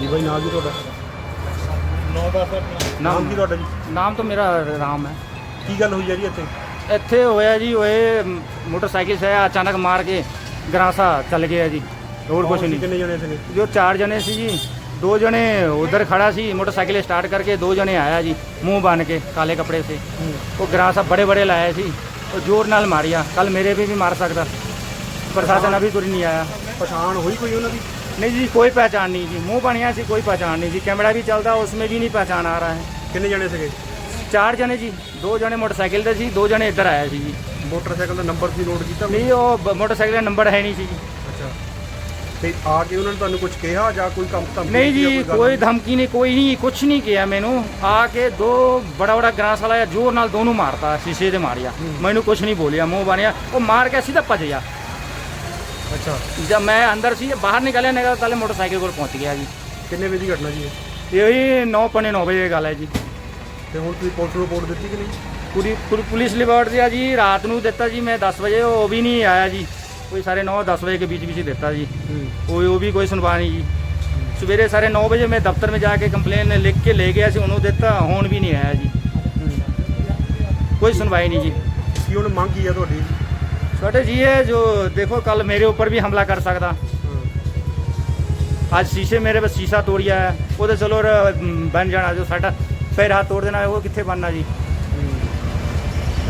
ਜੀ ਬਾਈ ਨਾਮ ਕੀ ਤੁਹਾਡਾ? ਨੌ ਦਾ ਨਾਮ ਕੀ ਤੁਹਾਡਾ ਜੀ? ਨਾਮ ਤਾਂ ਮੇਰਾ ਰਾਮ ਹੈ। ਕੀ ਗੱਲ ਹੋਈ ਆ ਜੀ ਇੱਥੇ? ਇੱਥੇ ਹੋਇਆ ਜੀ ਓਏ ਮੋਟਰਸਾਈਕਲ ਸੇ ਅਚਾਨਕ ਮਾਰ ਕੇ ਗਰਾਸਾ ਚੱਲ ਗਿਆ ਜੀ। ਹੋਰ ਕੁਝ ਨਹੀਂ। ਕਿੰਨੇ ਜਣੇ ਸੀ ਜੋ ਚਾਰ ਜਣੇ ਸੀ ਜੀ ਦੋ ਜਣੇ ਉਧਰ ਖੜਾ ਸੀ ਮੋਟਰਸਾਈਕਲ ਸਟਾਰਟ ਕਰਕੇ ਦੋ ਜਣੇ ਆਇਆ ਜੀ ਮੂੰਹ ਬਨ ਕੇ ਕਾਲੇ ਕੱਪੜੇ ਸੇ ਉਹ ਗਰਾਸਾ ਬੜੇ ਬੜੇ ਲਾਇਆ ਸੀ ਉਹ ਜ਼ੋਰ ਨਾਲ ਮਾਰਿਆ। ਕੱਲ ਮੇਰੇ ਵੀ ਵੀ ਮਾਰ ਸਕਦਾ। ਪ੍ਰਸ਼ਾਸਨ ਅਭੀ ਤੁਰ ਨਹੀਂ ਆਇਆ। ਪਛਾਣ ਹੋਈ ਕੋਈ ਉਹਨਾਂ ਦੀ? नहीं जी कोई पहचान नहीं जी मुंह बढ़िया सी कोई पहचान नहीं जी कैमरा भी चलता उसमें भी नहीं पहचान आ रहा है ਕਿੰਨੇ ਜਣੇ ਸੀਗੇ चार जने जी दो जने मोटरसाइकिल से सी दो जने इधर आया सी जी ਮੋਟਰਸਾਈਕਲ ਦਾ ਨੰਬਰ ਸੀ ਨੋਟ ਕੀਤਾ नहीं वो ब- मोटरसाइकिल का नंबर है नहीं सी जी ਅੱਛਾ ਤੇ ਆ ਕੇ ਉਹਨਾਂ ਨੇ ਤੁਹਾਨੂੰ ਕੁਝ ਕਿਹਾ ਜਾਂ ਕੋਈ ਕੰਮ ਧਮਕੀ नहीं ਦਿੱਤੀ जी ਜਾਂ ਗੱਲ? कोई धमकी नहीं कोई नहीं कुछ नहीं किया मैनू आके दो बड़ा बड़ा ग्रास वाला जोर नाल दोनों मारता शीशे से मारिया मैनू कुछ नहीं बोलिया मुंह बनिया वो मार के सीधा भज गया ਅੱਛਾ। ਜਦ ਮੈਂ ਅੰਦਰ ਸੀ ਬਾਹਰ ਨਿਕਲਿਆ ਨਿਕਲ ਤਾਲੇ ਮੋਟਰਸਾਈਕਲ ਕੋਲ ਪਹੁੰਚ ਗਿਆ ਜੀ। ਕਿੰਨੇ ਵਜੇ ਦੀ ਘਟਨਾ ਜੀ ਇਹ? ਇਹੀ 9:09 ਵਜੇ ਦੀ ਗੱਲ ਹੈ ਜੀ। ਤੇ ਹੁਣ ਤੁਸੀਂ ਪੁਲਿਸ ਰਿਪੋਰਟ ਦਿੱਤੀ ਕਿ ਨਹੀਂ? ਪੂਰੀ ਪੁਲਿਸ ਲਿਬਾਰਡ ਦਿਆ ਜੀ ਰਾਤ ਨੂੰ ਦਿੱਤਾ ਜੀ ਮੈਂ 10 ਵਜੇ ਉਹ ਵੀ ਨਹੀਂ ਆਇਆ ਜੀ। ਕੋਈ ਸਾਰੇ 9 10 ਵਜੇ ਕੇ ਵਿੱਚ ਵਿੱਚ ਦਿੱਤਾ ਜੀ। ਕੋਈ ਉਹ ਵੀ ਕੋਈ ਸੁਣਵਾ ਨਹੀਂ ਜੀ। ਸਵੇਰੇ ਸਾਰੇ 9 ਵਜੇ ਮੈਂ ਦਫ਼ਤਰ ਵਿੱਚ ਜਾ ਕੇ ਕੰਪਲੇਨ ਲਿਖ ਕੇ ਲੈ ਗਿਆ ਸੀ ਉਹਨੂੰ ਦਿੱਤਾ ਹੁਣ ਵੀ ਨਹੀਂ ਆਇਆ ਜੀ। ਕੋਈ ਸੁਣਵਾਈ ਨਹੀਂ ਜੀ। ਕੀ ਹੁਣ ਮੰਗ ਕੀ ਹੈ ਤੁਹਾਡੀ? छोटे जी है जो देखो कल मेरे ऊपर भी हमला कर सकता ਅੱਜ ਸ਼ੀਸ਼ੇ ਮੇਰੇ ਬਸ ਸ਼ੀਸ਼ਾ ਤੋੜਿਆ ਹੈ। ਉਹਦੇ ਚਲੋ ਬਣ ਜਾਣਾ ਜੋ ਸਾਡਾ। ਫਿਰ ਹੱਥ ਤੋੜ ਦੇਣਾ ਉਹ ਕਿੱਥੇ ਬਣਨਾ ਜੀ?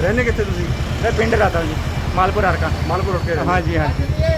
ਰਹਿੰਦੇ ਕਿੱਥੇ ਤੁਸੀਂ? ਮੈਂ ਪਿੰਡ ਰਹਤਾ ਜੀ ਮਾਲਪੁਰ ਹਰਕਾ। ਮਾਲਪੁਰ ਰੋਕੇ ਹਾਂਜੀ ਹਾਂਜੀ।